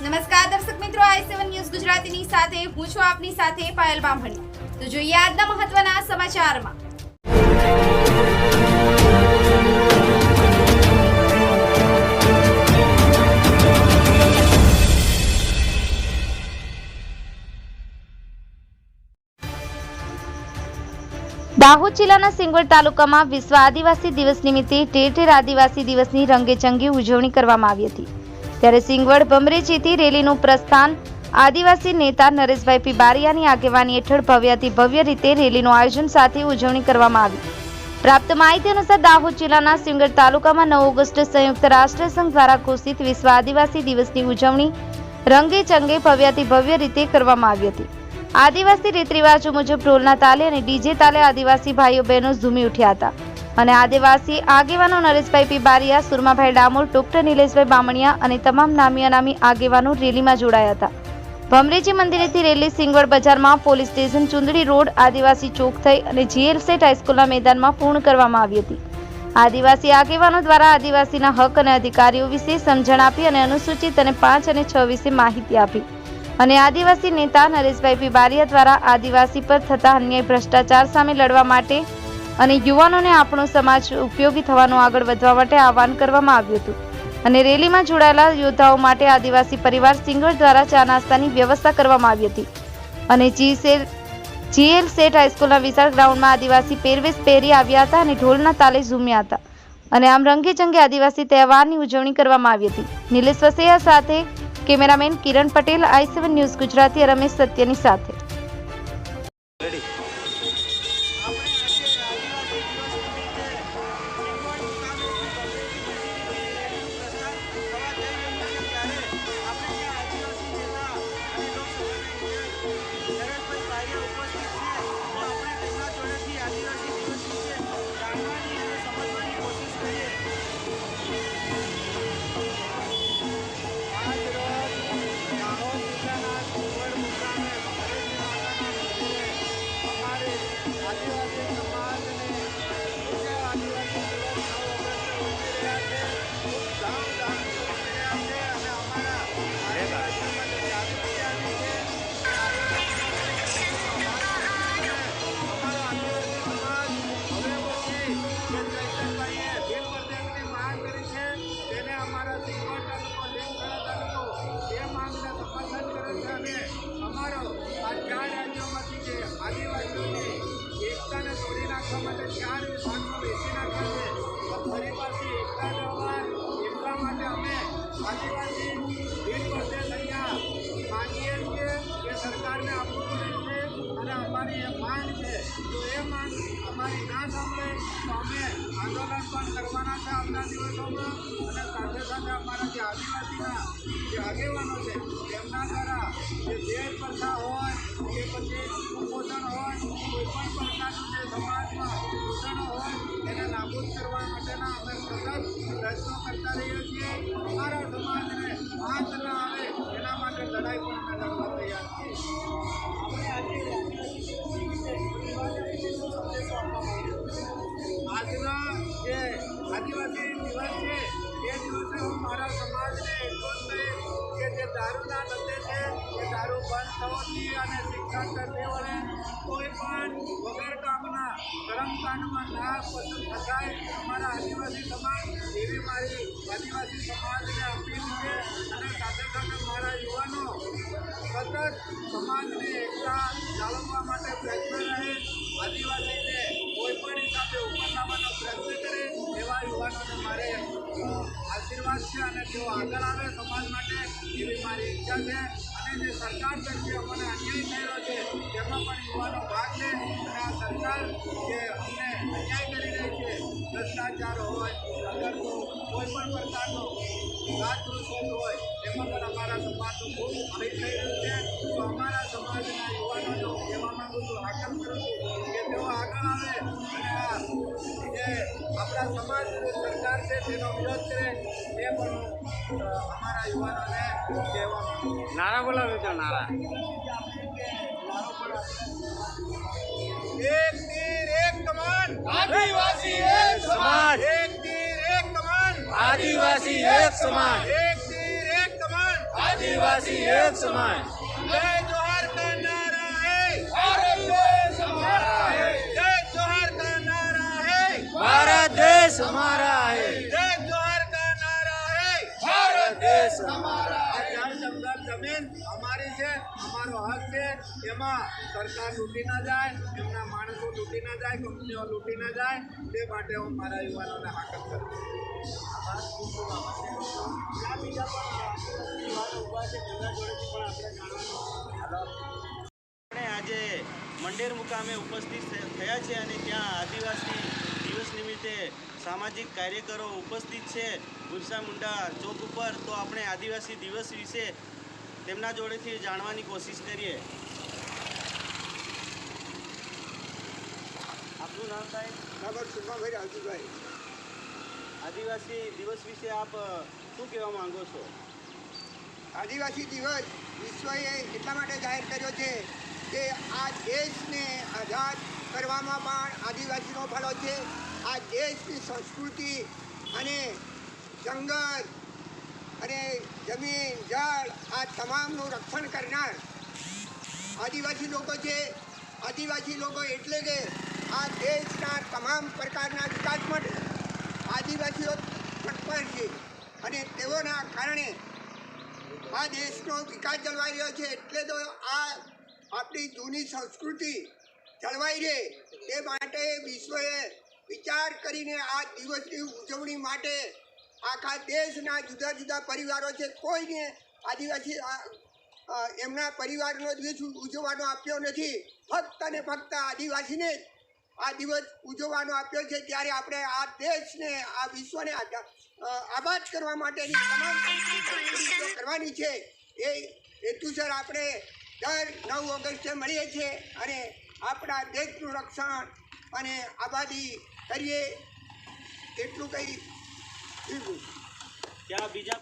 નમસ્કાર દર્શક મિત્રો, આઈ સેવન ન્યૂઝ ગુજરાતીની સાથે, હું છું આપની સાથે પાયલ બામણી. તો જોઈએ આજના મહત્વના સમાચારમાં. દાહોદ જિલ્લાના સિંગોડ તાલુકામાં વિશ્વ આદિવાસી દિવસ નિમિત્તે ઠેર ઠેર આદિવાસી દિવસની રંગેચંગી ઉજવણી કરવામાં આવી હતી. ત્યારે સિંગવડ ભમરેજીથી રેલીનું પ્રસ્થાન. આદિવાસી નેતા નરેશભાઈ પી બારિયાની આગેવાની હેઠળ ભવ્યથી ભવ્ય રીતે રેલીનું આયોજન સાથે ઉજવણી કરવામાં આવી. પ્રાપ્ત માહિતી અનુસાર દાહોદ જિલ્લાના સિંગર તાલુકામાં નવ ઓગસ્ટ સંયુક્ત રાષ્ટ્રસંઘ દ્વારા ઘોષિત વિશ્વ આદિવાસી દિવસની ઉજવણી રંગે ચંગે ભવ્યથી ભવ્ય રીતે કરવામાં આવી હતી. આદિવાસી રીત રિવાજો મુજબ ઢોલના તાલે અને ડીજે તાલે આદિવાસી ભાઈઓ બહેનો ઝૂમી ઉઠ્યા હતા. અને આદિવાસી આગેવાનો નરેશભાઈ પી સુરમાભાઈ ડામોર, ડોક્ટર નિલેશભાઈ બામણિયા અને તમામ નામી અનામી આગેવાનો રેલીમાં જોડાયા હતા. ભમરેજી મંદિરેથી રેલી સિંગવડ બજારમાં પોલીસ સ્ટેશન ચુંદડી રોડ આદિવાસી ચોક થઈ અને જીએલસેટ હાઈસ્કૂલના મેદાનમાં પૂર્ણ કરવામાં આવી હતી. આદિવાસી આગેવાનો દ્વારા આદિવાસીના હક અને અધિકારીઓ વિશે સમજણ આપી અને અનુસૂચિત અને પાંચ અને છ વિશે માહિતી આપી. અને આદિવાસી નેતા નરેશભાઈ પી બારિયા દ્વારા આદિવાસી પર થતા અન્યાય ભ્રષ્ટાચાર સામે લડવા માટે અને યુવાનોને આપણો સમાજ ઉપયોગી થવાનું આગળ વધવા માટે આહવાન કરવામાં આવ્યું હતું. અને રેલીમાં જોડાયેલા યોદ્ધાઓ માટે આદિવાસી પરિવાર સિંગર દ્વારા ચા નાસ્તાની વ્યવસ્થા કરવામાં આવી હતી. અને જી સેર જીએલ સેટ હાઈસ્કૂલના વિશાળ ગ્રાઉન્ડમાં આદિવાસી પહેરવેશ પહેરી આવ્યા હતા અને ઢોલના તાલે ઝૂમ્યા હતા. અને આમ રંગે ચંગે આદિવાસી તહેવારની ઉજવણી કરવામાં આવી હતી. નિલેશ વસૈયા સાથે cameraman Kiran Patel, I seven news Gujarati, Ramesh સત્યની સાથે. આદિવાસી દિન બધે અહીંયા માંગીએ છીએ કે સરકારને આપવું છે અને અમારી એ માંગ છે. તો એ માંગ અમારી ના સાંભળે તો અમે આંદોલન પણ કરવાના છે આવતા દિવસોમાં. અને સાથે સાથે અમારા જે આદિવાસીના જે આગેવાનો છે તેમના દ્વારા જે દેહ પ્રથા હોય કે પછી કુપોષણ હોય કોઈ પણ પ્રકારનું જે સમાજમાં શોષણ હોય, એને નાબૂદ કરવા માટેના અમે સતત પ્રયત્નો કરતા રહીએ છીએ. અમારા સમાજને હાથ ન આવે એના માટે લડાઈ પણ અમે લડવા તૈયાર છીએ. દિવસ છે હું મારા સમાજને કે જે દારૂના છે, એ દારૂ બંધ થવાથી અને શિક્ષણ કરતી વડે કોઈ પણ વગર કામના કર્મકાંડમાં ના પસંદ થકાય અમારા આદિવાસી સમાજ એવી આદિવાસી સમાજને અપીલ છે અને સાથે સાથે મારા યુવાનો સતત સમાજને એકતા યુવાનો ભાગ લે અને આ સરકાર જે અમને અન્યાય કરી રહી છે ભ્રષ્ટાચાર હોય અગર તો કોઈ પણ પ્રકારનો રાજકૃષિ હોય એમાં પણ અમારા સમાજનું ખૂબ અહિત થઈ રહ્યું છે તો અમારા સમાજના યુવાનોનો એવા માગું છું હાકમ કરું છું કે તેઓ આગળ આવે અને આ જે આપણા સમાજ સરકાર છે તેનો વિરોધ કરે એ પણ અમારા યુવાનોને કહેવા નારા બોલાવ્યો છે, નારા. એક તીર એક કમાન. આદિવાસી એક સમાજ. એક તીર એક કમાન. આદિવાસી એક સમાજ. એક તીર એક કમાન. આદિવાસી એક સમાન જય જોહાર કા નારા હે. ભારત દેશ હમારા હે. જય જોહાર કા નારા હે. ભારત દેશ હમારા હે. જય જોહાર કા નારા હે. ભારત દેશ હમારા જમીન અમારી છે અમારો હક છે, એમાં સરકાર લૂંટી ના જાય, એમના માણસો લૂંટી ના જાય, કંપનીઓ લૂંટી ના જાય, તે માટે હું મારા યુવાનોને હાકલ કરું આપણે આજે મંડેર મુકામે ઉપસ્થિત થયા છે અને ત્યાં આદિવાસી દિવસ નિમિત્તે સામાજિક કાર્યકરો ઉપસ્થિત છે. બિરસા મુંડા ચોક ઉપર તો આપણે આદિવાસી દિવસ વિશે તેમના જોડેથી જાણવાની કોશિશ કરીએ. આપનું નામ સાહેબ? બરાબર સુરમાભાઈ રાજુભાઈ. આદિવાસી દિવસ વિશે આપ શું કહેવા માંગો છો? આદિવાસી દિવસ વિશ્વએ એટલા માટે જાહેર કર્યો છે કે આ દેશને આઝાદ કરવામાં પણ આદિવાસીનો ફાળો છે. આ દેશની સંસ્કૃતિ અને જંગલ અને જમીન, જળ, આ તમામનું રક્ષણ કરનાર આદિવાસી લોકો છે. આદિવાસી લોકો એટલે કે આ દેશના તમામ પ્રકારના વિકાસ માટે આદિવાસીઓ તત્પર છે. અને તેઓના કારણે આ દેશનો વિકાસ જળવાઈ રહ્યો છે. એટલે તો આ આપણી જૂની સંસ્કૃતિ જળવાઈ રહે તે માટે વિશ્વએ વિચાર કરીને આ દિવસની ઉજવણી માટે આખા દેશના જુદા જુદા પરિવારો છે. કોઈને આદિવાસી એમના પરિવારનો દિવસ ઉજવવાનો આપ્યો નથી. ફક્ત અને ફક્ત આદિવાસીને જ આ દિવસ ઉજવવાનો આપ્યો છે. ત્યારે આપણે આ દેશને, આ વિશ્વને આબાદ કરવા માટેની તમામ કરવાની છે. એ હેતુસર આપણે દર નવ ઓગસ્ટે મળીએ છીએ અને આપણા દેશનું રક્ષણ અને આબાદી કરીએ. એટલું કંઈ ત્યાં બીજા